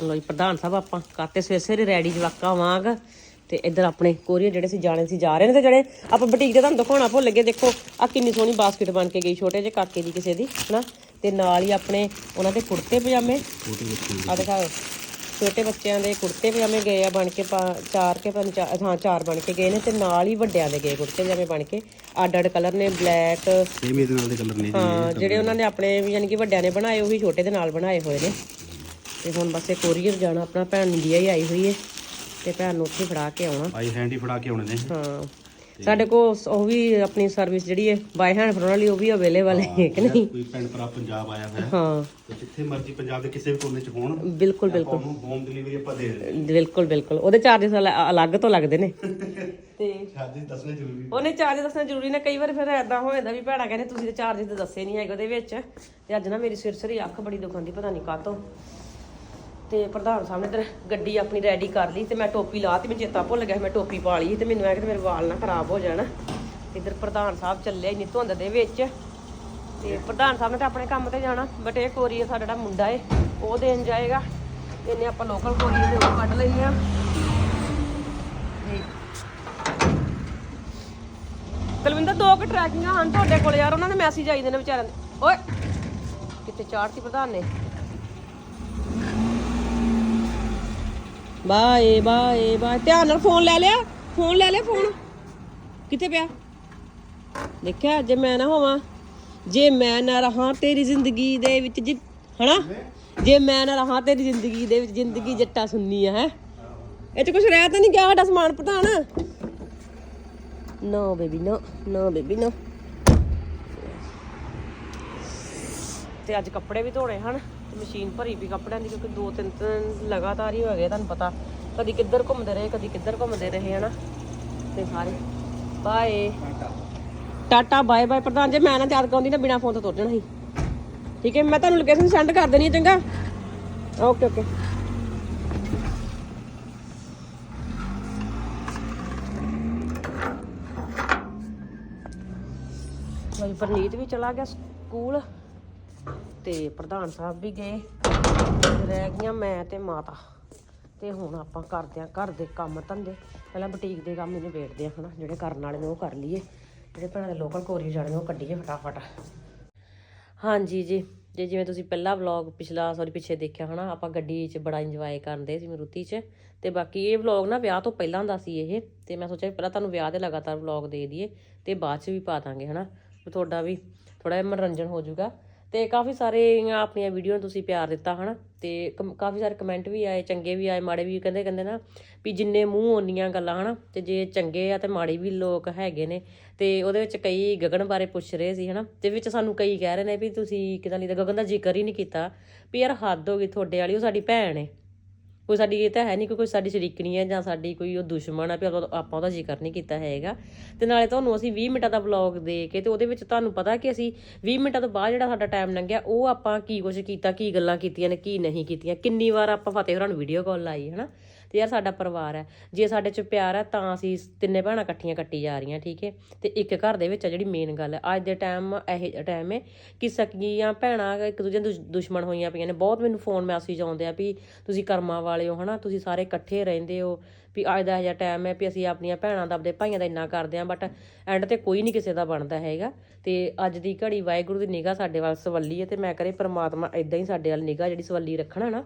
A: ਲੋ ਜੀ ਪ੍ਰਧਾਨ ਸਾਹਿਬ ਆਪਾਂ ਕਰਤੇ ਸਵੇਰੇ ਸਵੇਰੇ ਰੈਡੀ ਜਵਾਕਾ ਵਾਂਗ ਤੇ ਇੱਧਰ ਆਪਣੇ ਕੋਰੀਅਰ ਜਿਹੜੇ ਸੀ ਜਾਣੇ ਸੀ ਜਾ ਰਹੇ ਨੇ ਤੇ ਜਿਹੜੇ ਆਪਾਂ ਬੁਟੀਕ ਤੇ ਤੁਹਾਨੂੰ ਦਿਖਾਉਣਾ ਭੁੱਲ ਗਏ ਦੇਖੋ ਆ ਕਿੰਨੀ ਸੋਹਣੀ ਬਾਸਕਟ ਬਣ ਕੇ ਗਈ ਛੋਟੇ ਜਿਹੇ ਕਾਕੇ ਦੀ ਕਿਸੇ ਦੀ ਹਨਾ? ਤੇ ਨਾਲ ਹੀ ਆਪਣੇ ਉਹਨਾਂ ਦੇ ਕੁੜਤੇ ਪਜਾਮੇ। ਆ ਦਿਖਾਓ। ਛੋਟੇ ਬੱਚਿਆਂ ਦੇ ਕੁੜਤੇ ਪਜਾਮੇ ਗਏ ਆ ਬਣ ਕੇ ਚਾਰ ਕੇ ਪੰਜ ਹਾਂ ਚਾਰ ਬਣ ਕੇ ਗਏ ਨੇ ਤੇ ਨਾਲ ਹੀ ਵੱਡਿਆਂ ਦੇ ਗਏ ਕੁੜਤੇ ਪਜਾਮੇ ਬਣ ਕੇ। ਅੱਡ ਅੱਡ ਕਲਰ ਨੇ ਬਲੈਕ।
C: ਸੇਮ ਇਹਦੇ ਨਾਲ ਦੇ ਕਲਰ ਨੇ
A: ਹਾਂ ਜਿਹੜੇ ਉਹਨਾਂ ਨੇ ਆਪਣੇ ਵੀ ਯਾਨੀ ਕਿ ਵੱਡਿਆਂ ਨੇ ਬਣਾਏ ਉਹੀ ਛੋਟੇ ਦੇ ਨਾਲ ਬਣਾਏ ਹੋਏ ਨੇ। ਤੇ ਹੁਣ ਬਸ ਇਹ ਕੋਰੀਅਰ ਜਾਣਾ ਆਪਣਾ ਭੈਣ ਇੰਡੀਆ ਹੀ ਆਈ ਹੋਈ ਹੈ ਤੇ ਭੈਣ ਨੂੰ ਉੱਥੇ ਫੜਾ ਕੇ ਆਉਣਾ।
C: ਬਾਈ ਹੈਂਡ ਫੜਾ ਕੇ ਆਉਣੇ ਨੇ।
A: ਹਾਂ। ਸਾਡੇ ਕੋਲ ਉਹ ਵੀ ਆਪਣੀ ਸਰਵਿਸ ਜਿਹੜੀ ਹੈ ਬਾਈ ਹੈਂਡ ਫੜਨ ਵਾਲੀ ਉਹ ਵੀ ਅਵੇਲੇਬਲ ਹੈ ਕਿ ਨਹੀਂ?
C: ਕੋਈ ਭੈਣ ਭਰਾ ਪੰਜਾਬ ਆਇਆ ਹੋਇਆ।
A: ਹਾਂ।
C: ਤੇ ਜਿੱਥੇ ਮਰਜ਼ੀ ਪੰਜਾਬ ਦੇ ਕਿਸੇ ਵੀ ਕੋਨੇ 'ਚ ਹੋਣ
A: ਬਿਲਕੁਲ ਬਿਲਕੁਲ।
C: ਉਹਨੂੰ ਹੋਮ ਡਿਲੀਵਰੀ ਆਪਾਂ ਦੇ ਦਿੰਦੇ
A: ਬਿਲਕੁਲ ਬਿਲਕੁਲ। ਉਹਦੇ ਚਾਰजेस ਅਲੱਗ ਤੋਂ ਲੱਗਦੇ ਨੇ। ਤੇ
C: ਚਾਰजेस ਦੱਸਣਾ ਜ਼ਰੂਰੀ
A: ਉਹਨੇ ਚਾਰजेस ਦੱਸਣੇ ਜ਼ਰੂਰੀ ਨੇ। ਕਈ ਵਾਰ ਫਿਰ ਐਦਾਂ ਹੋ ਜਾਂਦਾ ਵੀ ਭੈੜਾ ਕਹਿੰਦੇ ਤੁਸੀਂ ਤੇ ਚਾਰजेस ਤੇ ਦੱਸੇ ਨਹੀਂ ਹੈਗੇ ਉਹਦੇ ਵਿੱਚ। ਤੇ ਅੱਜ ਨਾ ਮੇਰੀ ਸਿਰ ਸਿਰ ਅੱਖ ਬੜੀ ਦੁਖਾਂਦੀ ਪਤਾ ਨਹੀਂ ਕਾਹ ਤੋਂ ਪ੍ਰਧਾਨ ਸਾਹਿਬ ਨੇ ਇੱਧਰ ਗੱਡੀ ਆਪਣੀ ਰੈਡੀ ਕਰ ਲਈ ਤੇ ਮੈਂ ਟੋਪੀ ਲਾਤੀ ਮੈਂ ਚੇਤਾ ਭੁੱਲ ਗਿਆ ਸੀ, ਮੈਂ ਟੋਪੀ ਪਾ ਲਈ ਤੇ ਮੈਨੂੰ ਐ ਕਿ ਮੇਰੇ ਵਾਲ ਨਾ ਖਰਾਬ ਹੋ ਜਾਣ। ਇੱਧਰ ਪ੍ਰਧਾਨ ਸਾਹਿਬ ਚੱਲੇ ਇੰਨੀ ਧੁੰਦ ਦੇ ਵਿੱਚ। ਤੇ ਪ੍ਰਧਾਨ ਸਾਹਿਬ ਨੇ ਤਾਂ ਆਪਣੇ ਕੰਮ ਤੇ ਜਾਣਾ ਬਟ ਇਹ ਕੋਰੀਅਰ ਸਾਡਾ ਜਿਹੜਾ ਮੁੰਡਾ ਏ, ਉਹ ਦੇਣ ਜਾਏਗਾ। ਇਹਨੇ ਆਪਾਂ ਲੋਕਲ ਕੋਰੀਅਰ ਦੇ ਉਹ ਕੱਢ ਲਈ ਆ ਤੇ ਕੁਲਵਿੰਦਰ, ਦੋ ਕੁ ਟਰੈਕਿੰਗਾਂ ਹਨ ਤੁਹਾਡੇ ਕੋਲ ਯਾਰ, ਉਹਨਾਂ ਦੇ ਮੈਸੇਜ ਆਈਦੇ ਨੇ ਵਿਚਾਰਿਆਂ ਦੇ। ਓਏ ਕਿਤੇ ਚਾੜਤੀ ਪ੍ਰਧਾਨ ਨੇ? Bye bye bye. ਧਿਆਨ ਨਾਲ ਫੋਨ ਲੈ ਲਿਆ। ਫੋਨ ਲੈ ਲਿਆ ਫੋਨ। ਕਿੱਥੇ ਪਿਆ? ਦੇਖਿਆ, ਜੇ ਮੈਂ ਨਾ ਹੋਵਾਂ, ਜੇ ਮੈਂ ਨਾ ਰਹਾ ਤੇਰੀ ਜ਼ਿੰਦਗੀ ਦੇ ਵਿੱਚ ਜਿ ਹਨਾ? ਜੇ ਮੈਂ ਨਾ ਰਹਾ ਤੇਰੀ ਜ਼ਿੰਦਗੀ ਦੇ ਵਿੱਚ, ਜ਼ਿੰਦਗੀ ਜੱਟਾ ਸੁਣਨੀ ਆ, ਹੈ? ਇਹ ਚ ਕੁਝ ਰਹਿ ਤਾਂ ਨਹੀਂ ਗਿਆ ਸਾਡਾ ਸਮਾਨ ਪ੍ਰਧਾਨ। ਨੋ ਬੇਬੀ, ਨਾ, ਨੋ ਬੇਬੀ, ਨਾ। ਤੇ ਅੱਜ ਕੱਪੜੇ ਵੀ ਧੋਣੇ ਹਨ। ਮਸ਼ੀਨ ਭਰੀ ਵੀ ਕੱਪੜਿਆਂ ਦੀ ਕਿਉਂਕਿ ਦੋ ਤਿੰਨ ਤਿੰਨ ਲਗਾਤਾਰ ਹੀ ਹੋ ਗਏ, ਤੁਹਾਨੂੰ ਪਤਾ। ਕਦੀ ਕਿੱਧਰ ਘੁੰਮਦੇ ਰਹੇ, ਕਦੀ ਕਿੱਧਰ ਘੁੰਮਦੇ ਰਹੇ, ਹਨਾ? ਤੇ ਸਾਰੇ। ਬਾਏ। Tata, bye bye. ਪ੍ਰਧਾਨ ਜੇ, ਮੈਂ ਨਾ ਯਾਦ ਕਰਾਉਂਦੀ ਨਾ ਬਿਨਾ ਫੋਨ ਤੋਂ ਤੁਰ ਜਾਣਾ ਸੀ। ਠੀਕ ਹੈ, ਮੈਂ ਤੁਹਾਨੂੰ ਲੋਕੇਸ਼ਨ ਸੈਂਡ ਕਰ ਦੇਣੀ ਹੈ, ਚੰਗਾ? Okay okay. ਭਾਈ ਪਰਨੀਤ ਵੀ ਚਲਾ ਗਿਆ ਸਕੂਲ। ਤੇ ਪ੍ਰਧਾਨ ਸਾਹਿਬ ਵੀ ਗਏ। ਰਹਿ ਗਈਆਂ ਮੈਂ ਤੇ ਮਾਤਾ। ਤੇ ਹੁਣ ਆਪਾਂ ਕਰਦੇ ਆਂ ਘਰ ਦੇ ਕੰਮ ਧੰਦੇ। ਪਹਿਲਾਂ ਬੁਟੀਕ ਦੇ ਕੰਮ ਹੀ ਨਿਬੇੜਦੇ ਆ ਹਨਾ, ਜਿਹੜੇ ਕਰਨ ਵਾਲੇ ਨੇ ਉਹ ਕਰ ਲਈਏ। ਜਿਹੜੇ ਭੈਣਾਂ ਦੇ ਲੋਕਲ ਕੋਰੀ ਜਾਣੇ ਨੇ ਉਹ ਕੱਢੀਏ ਫਟਾਫਟ। ਹਾਂਜੀ ਜੀ, ਜੇ ਜਿਵੇਂ ਤੁਸੀਂ ਪਹਿਲਾ ਵਲੌਗ ਪਿਛਲਾ ਸੌਰੀ ਪਿੱਛੇ ਦੇਖਿਆ ਹਨਾ, ਆਪਾਂ ਗੱਡੀ 'ਚ ਬੜਾ ਇੰਜੋਏ ਕਰਦੇ ਸੀ ਮਰੂਤੀ 'ਚ। ਤੇ ਬਾਕੀ ਇਹ ਵਲੌਗ ਨਾ ਵਿਆਹ ਤੋਂ ਪਹਿਲਾਂ ਦਾ ਸੀ ਇਹ। ਤੇ ਮੈਂ ਸੋਚਿਆ ਪਹਿਲਾਂ ਤੁਹਾਨੂੰ ਵਿਆਹ ਦੇ ਲਗਾਤਾਰ ਵਲੌਗ ਦੇ ਦਈਏ, ਤੇ ਬਾਅਦ 'ਚ ਵੀ ਪਾ ਦਾਂਗੇ ਹਨਾ। ਵੀ ਤੁਹਾਡਾ ਵੀ ਥੋੜਾ ਜਿਹਾ ਮਨੋਰੰਜਨ ਹੋ ਜਾਊਗਾ। ਤੇ ਕਾਫੀ ਸਾਰੇ ਆਪਣੀਆਂ ਵੀਡੀਓ ਨੂੰ ਤੁਸੀਂ ਪਿਆਰ ਦਿੱਤਾ, ਹਨਾ? ਤੇ ਕਮ- ਕਾਫੀ ਸਾਰੇ ਕਮੈਂਟ ਵੀ ਆਏ, ਚੰਗੇ ਵੀ ਆਏ, ਮਾੜੇ ਵੀ ਕਹਿੰਦੇ ਕਹਿੰਦੇ ਨਾ ਵੀ ਜਿੰਨੇ ਮੂੰਹ ਓਨੀਆਂ ਗੱਲਾਂ, ਹਨਾ? ਤੇ ਜੇ ਚੰਗੇ ਆ ਤੇ ਮਾੜੇ ਵੀ ਲੋਕ ਹੈਗੇ ਨੇ। ਤੇ ਉਹਦੇ ਵਿੱਚ ਕਈ ਗਗਨ ਬਾਰੇ ਪੁੱਛ ਰਹੇ ਸੀ, ਹਨਾ? ਤੇ ਵਿੱਚ ਸਾਨੂੰ ਕਈ ਕਹਿ ਰਹੇ ਨੇ ਵੀ ਤੁਸੀਂ ਕਿਦਾਂ ਲਈ ਤਾਂ ਗਗਨ ਦਾ ਜ਼ਿਕਰ ਹੀ ਨਹੀਂ ਕੀਤਾ ਵੀ ਯਾਰ ਹੱਦ ਹੋ ਗਈ ਤੁਹਾਡੇ ਵਾਲੀ, ਉਹ ਸਾਡੀ ਭੈਣ ਏ। ਕੋਈ ਸਾਡੀ ਇਹ ਤਾਂ ਹੈ ਨਹੀਂ ਕਿ ਕੋਈ ਸਾਡੀ ਸ਼ਰੀਕਣੀ ਹੈ ਜਾਂ ਸਾਡੀ ਕੋਈ ਉਹ ਦੁਸ਼ਮਣ ਹੈ ਵੀ ਆਪਾਂ ਆਪਾਂ ਉਹਦਾ ਜ਼ਿਕਰ ਨਹੀਂ ਕੀਤਾ ਹੈਗਾ। ਤੇ ਨਾਲੇ ਤੁਹਾਨੂੰ ਅਸੀਂ 20 ਮਿੰਟਾਂ ਦਾ ਵਲੌਗ ਦੇ ਕੇ ਤੇ ਉਹਦੇ ਵਿੱਚ ਤੁਹਾਨੂੰ ਪਤਾ ਕਿ ਅਸੀਂ 20 ਮਿੰਟਾਂ ਤੋਂ ਬਾਅਦ ਜਿਹੜਾ ਸਾਡਾ ਟਾਈਮ ਲੰਘਿਆ, ਉਹ ਆਪਾਂ ਕੀ ਕੁਝ ਕੀਤਾ, ਕੀ ਗੱਲਾਂ ਕੀਤੀਆਂ ਨੇ, ਕੀ ਨਹੀਂ ਕੀਤੀਆਂ। ਕਿੰਨੀ ਵਾਰ ਆਪਾਂ ਫਤਿਹ ਹੋਰਾਂ ਨੂੰ ਵੀਡੀਓ ਕਾਲ ਲਾਈ, ਹਨਾ? ਤੇ ਯਾਰ ਸਾਡਾ ਪਰਿਵਾਰ ਹੈ। ਜੇ ਸਾਡੇ ਚ ਪਿਆਰ ਹੈ ਤਾਂ ਅਸੀਂ ਤਿੰਨੇ ਭੈਣਾਂ ਇਕੱਠੀਆਂ ਕੱਟੀ ਜਾ ਰਹੀਆਂ, ਠੀਕ ਹੈ? ਤੇ ਇੱਕ ਘਰ ਦੇ ਵਿੱਚ ਆ ਜਿਹੜੀ ਮੇਨ ਗੱਲ ਹੈ। ਅੱਜ ਦੇ ਟਾਈਮ ਇਹ ਟਾਈਮ ਹੈ ਕਿ ਸਕੀਆਂ ਭੈਣਾਂ ਇੱਕ ਦੂਜੇ ਦੇ ਦੁਸ਼ਮਣ ਹੋਈਆਂ ਪਈਆਂ ਨੇ। ਬਹੁਤ ਮੈਨੂੰ ਫੋਨ ਮੈਸੇਜ ਆਉਂਦੇ ਆ ਵੀ ਤੁਸੀਂ ਕਰਮਾਂ ਵਾਲੇ ਹੋ, ਹਨਾ? ਤੁਸੀਂ ਸਾਰੇ ਇਕੱਠੇ ਰਹਿੰਦੇ ਹੋ ਵੀ ਅੱਜ ਦਾ ਇਹ ਜਿਹਾ ਟਾਈਮ ਹੈ ਵੀ ਅਸੀਂ ਆਪਣੀਆਂ ਭੈਣਾਂ ਦਾ ਆਪਣੇ ਭਾਈਆਂ ਦਾ ਇੰਨਾ ਕਰਦੇ ਆ ਬਟ ਐਂਡ ਤੇ ਕੋਈ ਨਹੀਂ ਕਿਸੇ ਦਾ ਬਣਦਾ ਹੈਗਾ। ਤੇ ਅੱਜ ਦੀ ਘੜੀ ਵਾਹਿਗੁਰੂ ਦੀ ਨਿਗਾਹ ਸਾਡੇ ਵੱਲ ਸਵੱਲੀ ਹੈ ਤੇ ਮੈਂ ਕਰੇ ਪ੍ਰਮਾਤਮਾ ਇਦਾਂ ਹੀ ਸਾਡੇ ਵੱਲ ਨਿਗਾਹ ਜਿਹੜੀ ਸਵੱਲੀ ਰੱਖਣਾ ਨਾ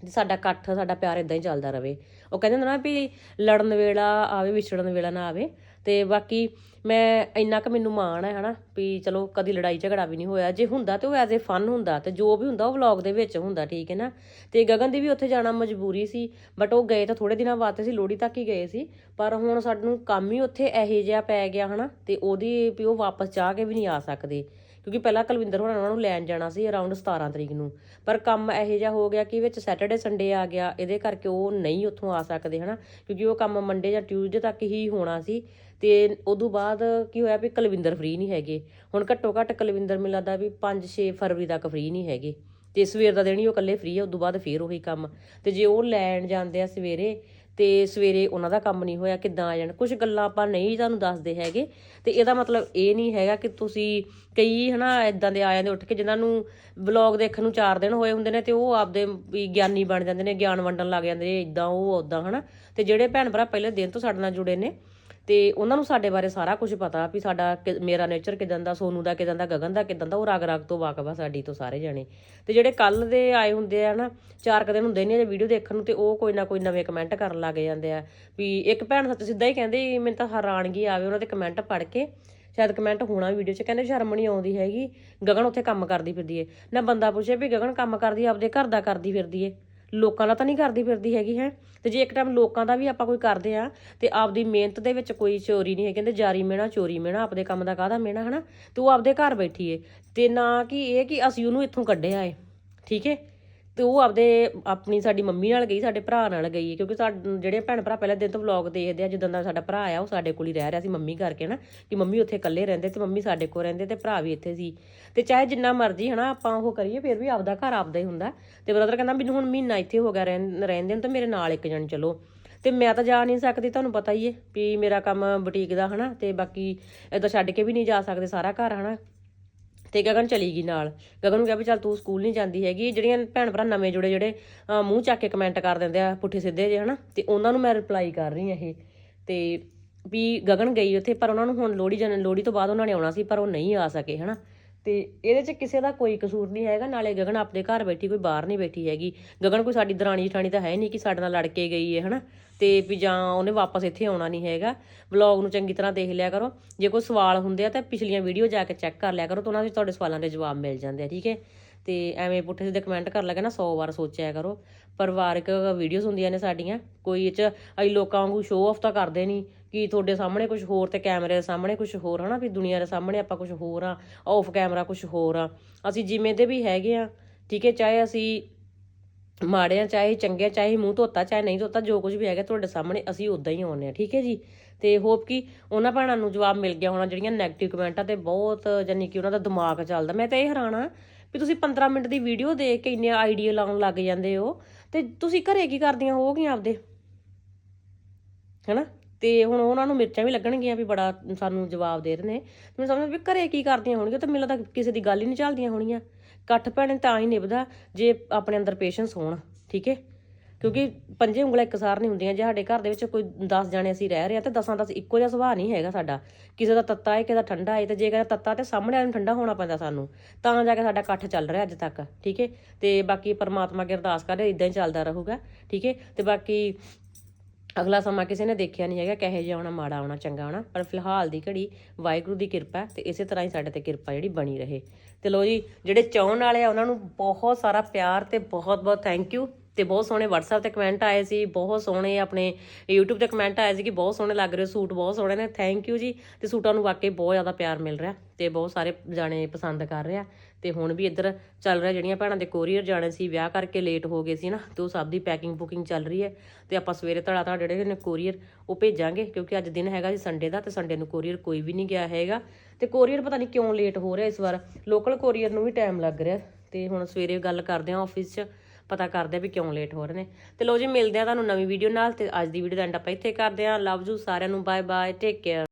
A: ਤੇ ਸਾਡਾ ਇਕੱਠ, ਸਾਡਾ ਪਿਆਰ ਇਦਾਂ ਹੀ ਚੱਲਦਾ ਰਵੇ। ਉਹ ਕਹਿੰਦੇ ਹੁੰਦੇ ਨਾ ਵੀ ਲੜਨ ਵੇਲਾ ਆਵੇ, ਵਿਛੜਨ ਵੇਲਾ ਨਾ ਆਵੇ। ਤੇ ਬਾਕੀ ਮੈਂ ਇੰਨਾ ਕੁ ਮੈਨੂੰ ਮਾਣ ਹੈ, ਹਨਾ, ਵੀ ਚਲੋ ਕਦੀ ਲੜਾਈ ਝਗੜਾ ਵੀ ਨਹੀਂ ਹੋਇਆ। ਜੇ ਹੁੰਦਾ ਤੇ ਉਹ ਐਜ਼ ਅ ਫਨ ਹੁੰਦਾ ਤੇ ਜੋ ਵੀ ਹੁੰਦਾ ਉਹ ਵਲੌਗ ਦੇ ਵਿੱਚ ਹੁੰਦਾ, ਠੀਕ ਹੈ ਨਾ? ਤੇ ਗਗਨ ਦੀ ਵੀ ਉੱਥੇ ਜਾਣਾ ਮਜਬੂਰੀ ਸੀ ਬਟ ਉਹ ਗਏ ਤਾਂ ਥੋੜੇ ਦਿਨਾਂ ਵਾਸਤੇ ਸੀ ਲੋਹੜੀ ਤੱਕ ਹੀ ਗਏ ਸੀ। ਪਰ ਹੁਣ ਸਾਨੂੰ ਕੰਮ ਹੀ ਉੱਥੇ ਇਹੋ ਜਿਹਾ ਪੈ ਗਿਆ, ਹਨਾ, ਤੇ ਉਹਦੀ ਵੀ ਉਹ ਵਾਪਸ ਜਾ ਕੇ ਵੀ ਨਹੀਂ ਆ ਸਕਦੇ। ਕਿਉਂਕਿ ਪਹਿਲਾਂ ਕੁਲਵਿੰਦਰ ਹੋਣਾ ਉਹਨਾਂ ਨੂੰ ਲੈਣ ਜਾਣਾ ਸੀ ਅਰਾਊਂਡ 17 ਤਰੀਕ ਨੂੰ। ਪਰ ਕੰਮ ਇਹੋ ਜਿਹਾ ਹੋ ਗਿਆ ਕਿ ਵਿੱਚ ਸੈਟਰਡੇ ਸੰਡੇ ਆ ਗਿਆ, ਇਹਦੇ ਕਰਕੇ ਉਹ ਨਹੀਂ ਉੱਥੋਂ ਆ ਸਕਦੇ, ਹਨਾ? ਕਿਉਂਕਿ ਉਹ ਕੰਮ ਮੰਡੇ ਜਾਂ ਟਿਊਜ਼ਡੇ ਤੱਕ ਹੀ ਹੋਣਾ ਸੀ ਤੇ ਉਦੋਂ ਬਾਅਦ ਕੀ ਹੋਇਆ ਵੀ ਕੁਲਵਿੰਦਰ ਫ੍ਰੀ ਨਹੀਂ ਹੈਗੇ। ਹੁਣ ਘੱਟੋ ਘੱਟ ਕੁਲਵਿੰਦਰ ਮੈਨੂੰ ਲੱਗਦਾ ਵੀ 5-6 ਫਰਵਰੀ ਤੱਕ ਫ੍ਰੀ ਨਹੀਂ ਹੈਗੇ। ਤੇ ਸਵੇਰ ਦਾ ਦਿਨ ਹੀ ਉਹ ਇਕੱਲੇ ਫ੍ਰੀ ਆ, ਉਦੋਂ ਬਾਅਦ ਫੇਰ ਉਹੀ ਕੰਮ। ਤੇ ਜੇ ਉਹ ਲੈਣ ਜਾਂਦੇ ਆ ਸਵੇਰੇ ਤੇ ਸਵੇਰੇ ਉਹਨਾਂ ਦਾ ਕੰਮ ਨਹੀਂ ਹੋਇਆ, ਕਿੱਦਾਂ ਆ ਜਾਣ। ਕੁਝ ਗੱਲਾਂ ਆਪਾਂ ਨਹੀਂ ਤੁਹਾਨੂੰ ਦੱਸਦੇ ਹੈਗੇ। ਤੇ ਇਹਦਾ ਮਤਲਬ ਇਹ ਨਹੀਂ ਹੈਗਾ ਕਿ ਤੁਸੀਂ ਕਈ ਹਨਾ ਇਦਾਂ ਦੇ ਆ ਜਾਂਦੇ, ਉੱਠ ਕੇ ਜਿਨ੍ਹਾਂ ਨੂੰ ਵਲੌਗ ਦੇਖਣ ਨੂੰ 4 ਦਿਨ ਹੋਏ ਹੁੰਦੇ ਨੇ ਤੇ ਉਹ ਆਪਦੇ ਵੀ ਗਿਆਨੀ ਬਣ ਜਾਂਦੇ ਨੇ, ਗਿਆਨ ਵੰਡਣ ਲੱਗ ਜਾਂਦੇ ਨੇ ਇਦਾਂ ਉਹ ਉਦਾਂ ਹਨਾ। ਤੇ ਜਿਹੜੇ ਭੈਣ ਭਰਾ ਪਹਿਲੇ ਦਿਨ ਤੋਂ ਸਾਡੇ ਨਾਲ ਜੁੜੇ ਨੇ ਤੇ ਉਹਨਾਂ ਨੂੰ ਸਾਡੇ ਬਾਰੇ ਸਾਰਾ ਕੁਝ ਪਤਾ ਵੀ ਸਾਡਾ ਕਿ- ਮੇਰਾ ਨੇਚਰ ਕਿਦਾਂ ਦਾ, ਸੋਨੂ ਦਾ ਕਿਦਾਂ ਦਾ, ਗਗਨ ਦਾ ਕਿਦਾਂ ਦਾ, ਉਹ ਰਗ ਰਗ ਤੋਂ ਵਾਕਫ ਆ ਸਾਡੀ ਤੋਂ ਸਾਰੇ ਜਾਣੇ। ਤੇ ਜਿਹੜੇ ਕੱਲ ਦੇ ਆਏ ਹੁੰਦੇ ਆ ਨਾ, ਚਾਰ ਕੁ ਦਿਨ ਹੁੰਦੇ ਨੇ ਜੇ ਵੀਡੀਓ ਦੇਖਣ ਨੂੰ ਤੇ ਉਹ ਕੋਈ ਨਾ ਕੋਈ ਨਵੇਂ ਕਮੈਂਟ ਕਰਨ ਲੱਗ ਜਾਂਦੇ ਆ ਵੀ ਇੱਕ ਭੈਣ ਸੱਚ ਸਿੱਧਾ ਹੀ ਕਹਿੰਦੇ, ਮੈਨੂੰ ਤਾਂ ਹੈਰਾਨਗੀ ਆਵੇ ਉਹਨਾਂ ਦੇ ਕਮੈਂਟ ਪੜ੍ਹ ਕੇ। ਸ਼ਾਇਦ ਕਮੈਂਟ ਹੋਣਾ ਵੀਡੀਓ 'ਚ, ਕਹਿੰਦੇ ਸ਼ਰਮ ਨਹੀਂ ਆਉਂਦੀ ਹੈਗੀ, ਗਗਨ ਉੱਥੇ ਕੰਮ ਕਰਦੀ ਫਿਰਦੀ ਏ। ਨਾ ਬੰਦਾ ਪੁੱਛੇ ਵੀ ਗਗਨ ਕੰਮ ਕਰਦੀ, ਆਪਦੇ ਘਰ ਦਾ ਕਰਦੀ ਫਿਰਦੀ ਏ। ਲੋਕਾਂ ਦਾ ਤਾਂ ਨਹੀਂ ਕਰਦੀ ਫਿਰਦੀ ਹੈਗੀ, ਹੈ? ਤੇ ਜੇ ਇੱਕ ਟਾਈਮ ਲੋਕਾਂ ਦਾ ਵੀ ਆਪਾਂ ਕੋਈ ਕਰਦੇ ਆ ਤੇ ਆਪਦੀ ਮਿਹਨਤ ਦੇ ਵਿੱਚ ਕੋਈ ਚੋਰੀ ਨਹੀਂ ਹੈ ਕਹਿੰਦੇ ਜਾਰੀ ਮਿਹਣਾ, ਚੋਰੀ ਮਿਹਣਾ, ਆਪਦੇ ਕੰਮ ਦਾ ਕਾਹਦਾ ਮਿਹਣਾ, ਹਨਾ? ਤੇ ਉਹ ਆਪਦੇ ਘਰ ਬੈਠੀ ਏ। ਤੇ ਨਾ ਕਿ ਇਹ ਕਿ ਅਸੀਂ ਉਹਨੂੰ ਇੱਥੋਂ ਕੱਢਿਆ ਏ, ਠੀਕ ਏ? ਤੇ ਉਹ ਆਪਦੇ, ਆਪਣੀ ਸਾਡੀ ਮੰਮੀ ਨਾਲ ਗਈ, ਸਾਡੇ ਭਰਾ ਨਾਲ ਗਈ ਕਿਉਂਕਿ ਸਾਡੇ, ਜਿਹੜੇ ਭੈਣ ਭਰਾ ਪਹਿਲਾਂ ਦਿਨ ਤੋਂ ਵਲੌਗ ਦੇਖਦੇ ਆ, ਜਦੋਂ ਦਾ ਸਾਡਾ ਭਰਾ ਆ, ਉਹ ਸਾਡੇ ਕੋਲ ਹੀ ਰਹਿ ਰਿਹਾ ਸੀ ਮੰਮੀ ਕਰਕੇ ਨਾ, ਕਿ ਮੰਮੀ ਉੱਥੇ ਇਕੱਲੇ ਰਹਿੰਦੇ ਤੇ ਮੰਮੀ ਸਾਡੇ ਕੋਲ ਰਹਿੰਦੇ ਤੇ ਭਰਾ ਵੀ ਇੱਥੇ ਸੀ। ਤੇ ਚਾਹੇ ਜਿੰਨਾ ਮਰਜ਼ੀ ਹਨਾ, ਆਪਾਂ ਉਹ ਕਰੀਏ, ਫਿਰ ਵੀ ਆਪਦਾ ਘਰ ਆਪਦਾ ਹੀ ਹੁੰਦਾ। ਤੇ ਬ੍ਰਦਰ ਕਹਿੰਦਾ, ਮੈਨੂੰ ਹੁਣ ਮਹੀਨਾ ਇੱਥੇ ਹੋ ਗਿਆ ਰਹਿਣ- ਰਹਿੰਦੇ ਨੂੰ ਤਾਂ ਮੇਰੇ ਨਾਲ ਇੱਕ ਜਣ ਚਲੋ। ਤੇ ਮੈਂ ਤਾਂ ਜਾ ਨਹੀਂ ਸਕਦੀ, ਤੁਹਾਨੂੰ ਪਤਾ ਹੀ ਹੈ, ਵੀ ਮੇਰਾ ਕੰਮ ਬੁਟੀਕ ਦਾ ਹਨਾ, ਤੇ ਬਾਕੀ ਏਦਾਂ ਛੱਡ ਕੇ ਵੀ ਨਹੀਂ ਜਾ ਸਕਦੇ ਸਾਰਾ ਘਰ ਹਨਾ। ਤੇ ਗਗਨ ਚਲੀ ਗਈ ਨਾਲ। ਗਗਨ ਨੂੰ ਕਿਹਾ ਵੀ ਚੱਲ ਤੂੰ ਸਕੂਲ ਨਹੀਂ ਜਾਂਦੀ ਹੈਗੀ, ਜਿਹੜੀਆਂ ਭੈਣ ਭਰਾ ਨਵੇਂ ਜੁੜੇ ਜਿਹੜੇ ਮੂੰਹ ਚੱਕ ਕੇ ਕਮੈਂਟ ਕਰ ਦਿੰਦੇ ਆ ਪੁੱਠੇ ਸਿੱਧੇ ਜੇ ਹਨਾ? ਤੇ ਉਹਨਾਂ ਨੂੰ ਮੈਂ ਰਿਪਲਾਈ ਕਰ ਰਹੀ ਹਾਂ ਇਹ। ਤੇ ਵੀ ਗਗਨ ਗਈ ਉੱਥੇ, ਪਰ ਉਹਨਾਂ ਨੂੰ ਹੁਣ ਲੋਹੜੀ ਜਨ ਲੋਹੜੀ ਤੋਂ ਬਾਅਦ ਉਹਨਾਂ ਨੇ ਆਉਣਾ ਸੀ, ਪਰ ਉਹ ਨਹੀਂ ਆ ਸਕੇ, ਹਨਾ? ਤੇ ਇਹਦੇ 'ਚ ਕਿਸੇ ਦਾ ਕੋਈ ਕਸੂਰ ਨਹੀਂ ਹੈਗਾ, ਨਾਲੇ ਗਗਨ ਆਪਣੇ ਘਰ ਬੈਠੀ, ਕੋਈ ਬਾਹਰ ਨਹੀਂ ਬੈਠੀ ਹੈਗੀ। ਗਗਨ ਕੋਈ ਸਾਡੀ ਦਰਾਣੀ ਜਠਾਣੀ ਤਾਂ ਹੈ ਨਹੀਂ ਕਿ ਸਾਡੇ ਨਾਲ ਲੜ ਕੇ ਗਈ ਹੈ ਹਨਾ? ਤੇ ਵੀ ਜਾਂ ਉਹਨੇ ਵਾਪਸ ਇੱਥੇ ਆਉਣਾ ਨਹੀਂ ਹੈਗਾ। ਵਲੌਗ ਨੂੰ ਚੰਗੀ ਤਰ੍ਹਾਂ ਦੇਖ ਲਿਆ ਕਰੋ। ਜੇ ਕੋਈ ਸਵਾਲ ਹੁੰਦੇ ਆ ਤਾਂ ਪਿਛਲੀਆਂ ਵੀਡੀਓ ਜਾ ਕੇ ਚੈੱਕ ਕਰ ਲਿਆ ਕਰੋ ਤਾਂ ਉਹਨਾਂ ਵਿੱਚ ਤੁਹਾਡੇ ਸਵਾਲਾਂ ਦੇ ਜਵਾਬ ਮਿਲ ਜਾਂਦੇ ਆ, ਠੀਕ ਹੈ ਤੇ ਐਵੇਂ ਪੁੱਠੇ ਸਿੱਧੇ ਕਮੈਂਟ ਕਰ ਲੱਗੇ ਨਾ 100 ਵਾਰ ਸੋਚਿਆ ਕਰੋ। ਪਰਿਵਾਰਕ ਵੀਡੀਓਜ਼ ਹੁੰਦੀਆਂ ਨੇ ਸਾਡੀਆਂ। ਕੋਈ ਇਹ ਚ ਅਸੀਂ ਲੋਕਾਂ ਵਾਂਗੂ ਸ਼ੋਅ ਆਫ ਤਾਂ ਕਰਦੇ ਨਹੀਂ। ਕਿ ਤੁਹਾਡੇ ਸਾਹਮਣੇ ਕੁਝ ਹੋਰ ਤੇ ਕੈਮਰੇ ਦੇ ਸਾਹਮਣੇ ਕੁਝ ਹੋਰ ਹਨਾ ਵੀ ਦੁਨੀਆ ਦੇ ਸਾਹਮਣੇ ਆਪਾਂ ਕੁਝ ਹੋਰ ਆ ਆਫ ਕੈਮਰਾ ਕੁਝ ਹੋਰ ਆ। ਅਸੀਂ ਜਿਵੇਂ ਦੇ ਵੀ ਹੈਗੇ ਆ ਠੀਕ ਹੈ ਚਾਹੇ ਅਸੀਂ ਮਾੜੇ ਆ ਚਾਹੇ ਚੰਗੇ ਆ, ਚਾਹੇ ਮੂੰਹ ਧੋਤਾ ਚਾਹੇ ਨਹੀਂ ਧੋਤਾ ਜੋ ਕੁਝ ਵੀ ਹੈਗਾ ਤੁਹਾਡੇ ਸਾਹਮਣੇ ਅਸੀਂ ਉਦਾਂ ਹੀ ਆਉਂਦੇ ਆ ਠੀਕ ਹੈ ਜੀ। ਤੇ ਹੋਪ ਕਿ ਉਹਨਾਂ ਭੈਣਾਂ ਨੂੰ ਜਵਾਬ ਮਿਲ ਗਿਆ ਹੋਣਾ ਜਿਹੜੀਆਂ 네ਗੇਟਿਵ ਕਮੈਂਟਾਂ ਤੇ ਬਹੁਤ ਜਾਨੀ ਕਿ ਉਹਨਾਂ ਦਾ ਦਿਮਾਗ ਚੱਲਦਾ। ਮੈਂ ਤਾਂ ਇਹ ਹੈਰਾਨ ਵੀ ਤੁਸੀਂ 15 ਮਿੰਟ ਦੀ ਵੀਡੀਓ ਦੇਖ ਕੇ ਇੰਨੇ ਆਈਡੀਆ ਲਾਉਣ ਲੱਗ ਜਾਂਦੇ ਹੋ ਤੇ ਤੁਸੀਂ ਘਰੇ ਕੀ ਕਰਦੀਆਂ ਹੋਵੋਗੀਆਂ ਆਪਦੇ? ਹੈਨਾ? ਤੇ ਹੁਣ ਉਹਨਾਂ ਨੂੰ ਮਿਰਚਾਂ ਵੀ ਲੱਗਣਗੀਆਂ ਵੀ ਬੜਾ ਸਾਨੂੰ ਜਵਾਬ ਦੇ ਰਹੇ ਨੇ। ਮੈਨੂੰ ਸਮਝ ਵੀ ਘਰੇ ਕੀ ਕਰਦੀਆਂ ਹੋਣਗੀਆਂ ਤੇ ਮੈਨੂੰ ਲੱਗਦਾ ਕਿਸੇ ਦੀ ਗੱਲ ਹੀ ਨਹੀਂ ਚੱਲਦੀਆਂ ਹੋਣੀਆਂ। ਇਕੱਠ ਭੈਣੇ ਤਾਂ ਹੀ ਨਿਭਦਾ ਜੇ ਆਪਣੇ ਅੰਦਰ ਪੇਸ਼ੈਂਸ ਹੋਣ, ਠੀਕ ਹੈ? ਕਿਉਂਕਿ ਪੰਜੇ ਉਂਗਲਾਂ ਇੱਕਸਾਰ ਨਹੀਂ ਹੁੰਦੀਆਂ, ਜੇ ਸਾਡੇ ਘਰ ਦੇ ਵਿੱਚ ਕੋਈ 10 ਜਾਣੇ ਅਸੀਂ ਰਹਿ ਰਹੇ ਆ ਤੇ ਦਸਾਂ ਦਾ ਇੱਕੋ ਜਿਹਾ ਸੁਭਾਅ ਨਹੀਂ ਹੈਗਾ ਸਾਡਾ। ਕਿਸੇ ਦਾ ਤੱਤਾ ਹੈ, ਕਿਸੇ ਦਾ ਠੰਡਾ ਹੈ, ਤੇ ਜੇ ਕਿਸੇ ਦਾ ਤੱਤਾ ਤੇ ਸਾਹਮਣੇ ਵਾਲੇ ਨੂੰ ਠੰਡਾ ਹੋਣਾ ਪੈਂਦਾ ਸਾਨੂੰ, ਤਾਂ ਜਾ ਕੇ ਸਾਡਾ ਇਕੱਠ ਚੱਲ ਰਿਹਾ ਅੱਜ ਤੱਕ, ਠੀਕ ਹੈ? ਤੇ ਬਾਕੀ ਪਰਮਾਤਮਾ ਅੱਗੇ ਅਰਦਾਸ ਕਰਦੇ ਇਦਾਂ ਹੀ ਚੱਲਦਾ ਰਹੂਗਾ, ਠੀਕ ਹੈ? ਤੇ ਬਾਕੀ ਅਗਲਾ ਸਮਾਂ ਕਿਸੇ ਨੇ ਦੇਖਿਆ ਨਹੀਂ ਹੈਗਾ, ਕਿਹੋ ਜਿਹਾ ਆਉਣਾ ਮਾੜਾ ਆਉਣਾ ਚੰਗਾ ਆਉਣਾ ਪਰ ਫਿਲਹਾਲ ਦੀ ਘੜੀ ਵਾਹਿਗੁਰੂ ਦੀ ਕਿਰਪਾ ਹੈ ਤੇ ਇਸੇ ਤਰ੍ਹਾਂ ਹੀ ਸਾਡੇ ਤੇ ਕਿਰਪਾ ਜਿਹੜੀ ਬਣੀ ਰਹੇ। ਤੇ ਲੋ ਜੀ, ਜਿਹੜੇ ਚਾਹਣ ਵਾਲੇ ਆ, ਉਹਨਾਂ ਨੂੰ ਬਹੁਤ ਸਾਰਾ ਪਿਆਰ ਤੇ ਬਹੁਤ ਬਹੁਤ ਥੈਂਕ ਯੂ ਤੇ ਬਹੁਤ ਸੋਹਣੇ WhatsApp ਤੇ ਕਮੈਂਟ ਆਏ ਸੀ, ਬਹੁਤ ਸੋਹਣੇ ਆਪਣੇ YouTube ਤੇ ਕਮੈਂਟ ਆਏ ਸੀ ਕਿ ਬਹੁਤ ਸੋਹਣੇ ਲੱਗ ਰਹੇ ਸੂਟ, ਬਹੁਤ ਸੋਹਣੇ ਨੇ ਥੈਂਕ ਯੂ ਜੀ। ਤੇ ਸੂਟਾਂ ਨੂੰ ਵਾਕਈ ਬਹੁਤ ਜ਼ਿਆਦਾ ਪਿਆਰ ਮਿਲ ਰਿਹਾ ਤੇ ਬਹੁਤ ਸਾਰੇ ਜਾਣੇ ਪਸੰਦ ਕਰ ਰਿਹਾ ਤੇ ਹੁਣ ਵੀ ਇੱਧਰ ਚੱਲ ਰਿਹਾ, ਜਿਹੜੀਆਂ ਭੈਣਾਂ ਦੇ ਕੋਰੀਅਰ ਜਾਣੇ ਸੀ, ਵਿਆਹ ਕਰਕੇ ਲੇਟ ਹੋ ਗਏ ਸੀ ਨਾ, ਤੇ ਉਹ ਸਭ ਦੀ ਪੈਕਿੰਗ ਬੁਕਿੰਗ ਚੱਲ ਰਹੀ ਹੈ ਤੇ ਆਪਾਂ ਸਵੇਰੇ ਧੜਾ ਧੜਾ ਜਿਹੜੇ ਨੇ ਕੋਰੀਅਰ ਉਹ ਭੇਜਾਂਗੇ, ਕਿਉਂਕਿ ਅੱਜ ਦਿਨ ਹੈਗਾ ਜੀ ਸੰਡੇ ਦਾ ਤੇ ਸੰਡੇ ਨੂੰ ਕੋਰੀਅਰ ਕੋਈ ਵੀ ਨਹੀਂ ਗਿਆ ਹੈਗਾ। ਤੇ ਕੋਰੀਅਰ ਪਤਾ ਨਹੀਂ ਕਿਉਂ ਲੇਟ ਹੋ ਰਿਹਾ ਇਸ ਵਾਰ ਲੋਕਲ ਕੋਰੀਅਰ ਨੂੰ ਵੀ ਟਾਈਮ ਲੱਗ ਰਿਹਾ। ਤੇ ਹੁਣ ਸਵੇਰੇ ਗੱਲ ਕਰਦੇ ਹਾਂ ਆਫਿਸ 'ਚ ਪਤਾ ਕਰਦੇ ਆ ਵੀ ਕਿਉਂ ਲੇਟ ਹੋ ਰਹੇ ਨੇ। ਤੇ ਲੋ ਜੀ, ਮਿਲਦੇ ਆ ਤੁਹਾਨੂੰ ਨਵੀਂ ਵੀਡੀਓ ਨਾਲ ਤੇ ਅੱਜ ਦੀ ਵੀਡੀਓ ਦਾ ਐਂਡ ਆਪਾਂ ਇੱਥੇ ਕਰਦੇ ਆ ਲਵ ਯੂ ਸਾਰਿਆਂ ਨੂੰ ਬਾਏ ਬਾਏ ਟੇਕ ਕੇਅਰ